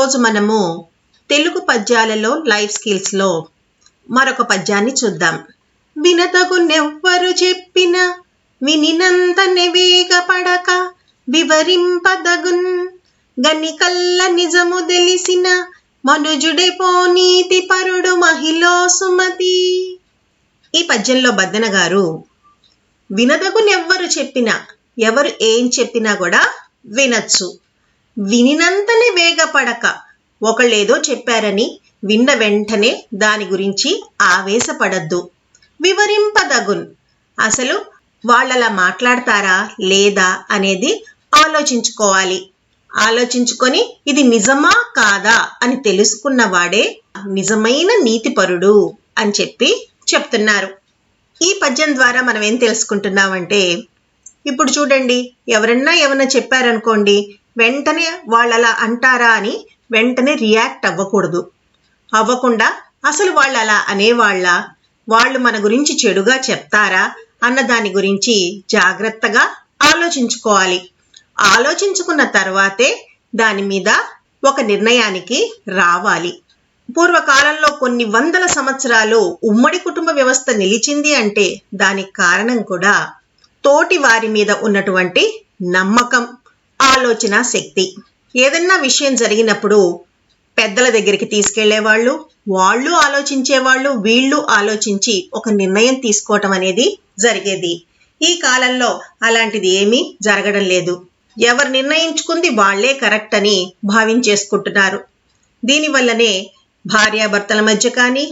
ఈరోజు మనము తెలుగు పద్యాలలో లైఫ్ స్కిల్స్లో మరొక పద్యాన్ని చూద్దాం. వినతగునెవ్వరు చెప్పిన వినినంత వేగపడక వివరింపదగున్ గనికల్ల నిజము తెలిసిన మనుజుడే పోనీతి పరుడు మహిళో సుమతి. ఈ పద్యంలో బద్దన గారు వినదగునెవ్వరు చెప్పినా ఎవరు ఏం చెప్పినా కూడా వినచ్చు. వినినంతనే వేగపడక. ఒకళ్ళేదో చెప్పారని విన్న వెంటనే దాని గురించి ఆవేశపడద్దు. వివరింపదగున్. అసలు వాళ్ళలా మాట్లాడతారా లేదా అనేది ఆలోచించుకోవాలి. ఆలోచించుకొని ఇది నిజమా కాదా అని తెలుసుకున్న వాడే నిజమైన నీతిపరుడు అని చెప్పి చెప్తున్నారు. ఈ పద్యం ద్వారా మనం ఏం తెలుసుకుంటున్నామంటే ఇప్పుడు చూడండి ఎవరన్నా ఏమన్నా చెప్పారనుకోండి వెంటనే వాళ్ళు అలా అంటారా అని వెంటనే రియాక్ట్ అవ్వకూడదు. అవ్వకుండా అసలు వాళ్ళు అలా అనేవాళ్ళ? వాళ్ళు మన గురించి చెడుగా చెప్తారా? అన్న దాని గురించి జాగ్రత్తగా ఆలోచించుకోవాలి. ఆలోచించుకున్న తర్వాతే దాని మీద ఒక నిర్ణయానికి రావాలి. పూర్వకాలంలో కొన్ని వందల సంవత్సరాలు ఉమ్మడి కుటుంబ వ్యవస్థ నిలిచింది అంటే దానికి కారణం కూడా తోటి వారి మీద ఉన్నటువంటి నమ్మకం. ఆలోచన శక్తి. ఏదన్నా విషయం జరిగినప్పుడు పెద్దల దగ్గరికి తీసుకెళ్ళేవాళ్ళు వాళ్ళు ఆలోచించేవాళ్ళు వీళ్ళు ఆలోచించి ఒక నిర్ణయం తీసుకోవటం అనేది జరిగేది. ఈ కాలంలో అలాంటిది ఏమీ జరగడం లేదు. ఎవరు నిర్ణయించుకుంది వాళ్ళే కరెక్ట్ అని భావించేసుకుంటున్నారు. దీనివల్లనే భార్యాభర్తల మధ్య కానీ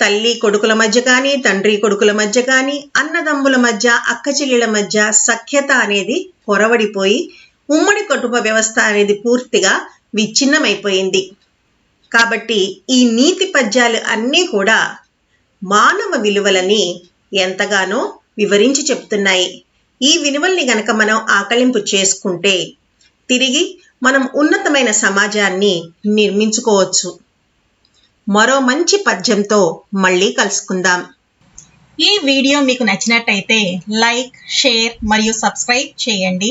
తల్లి కొడుకుల మధ్య కానీ తండ్రి కొడుకుల మధ్య కానీ అన్నదమ్ముల మధ్య అక్కచెల్లెల మధ్య సఖ్యత అనేది పొరవడిపోయి ఉమ్మడి కుటుంబ వ్యవస్థ అనేది పూర్తిగా విచ్ఛిన్నమైపోయింది. కాబట్టి ఈ నీతి పద్యాలు అన్నీ కూడా మానవ విలువలని ఎంతగానో వివరించి చెప్తున్నాయి. ఈ విలువల్ని గనక మనం ఆకలింపు చేసుకుంటే తిరిగి మనం ఉన్నతమైన సమాజాన్ని నిర్మించుకోవచ్చు. మరో మంచి పద్యంతో మళ్ళీ కలుసుకుందాం. ఈ వీడియో మీకు నచ్చినట్టయితే లైక్ షేర్ మరియు సబ్స్క్రైబ్ చేయండి.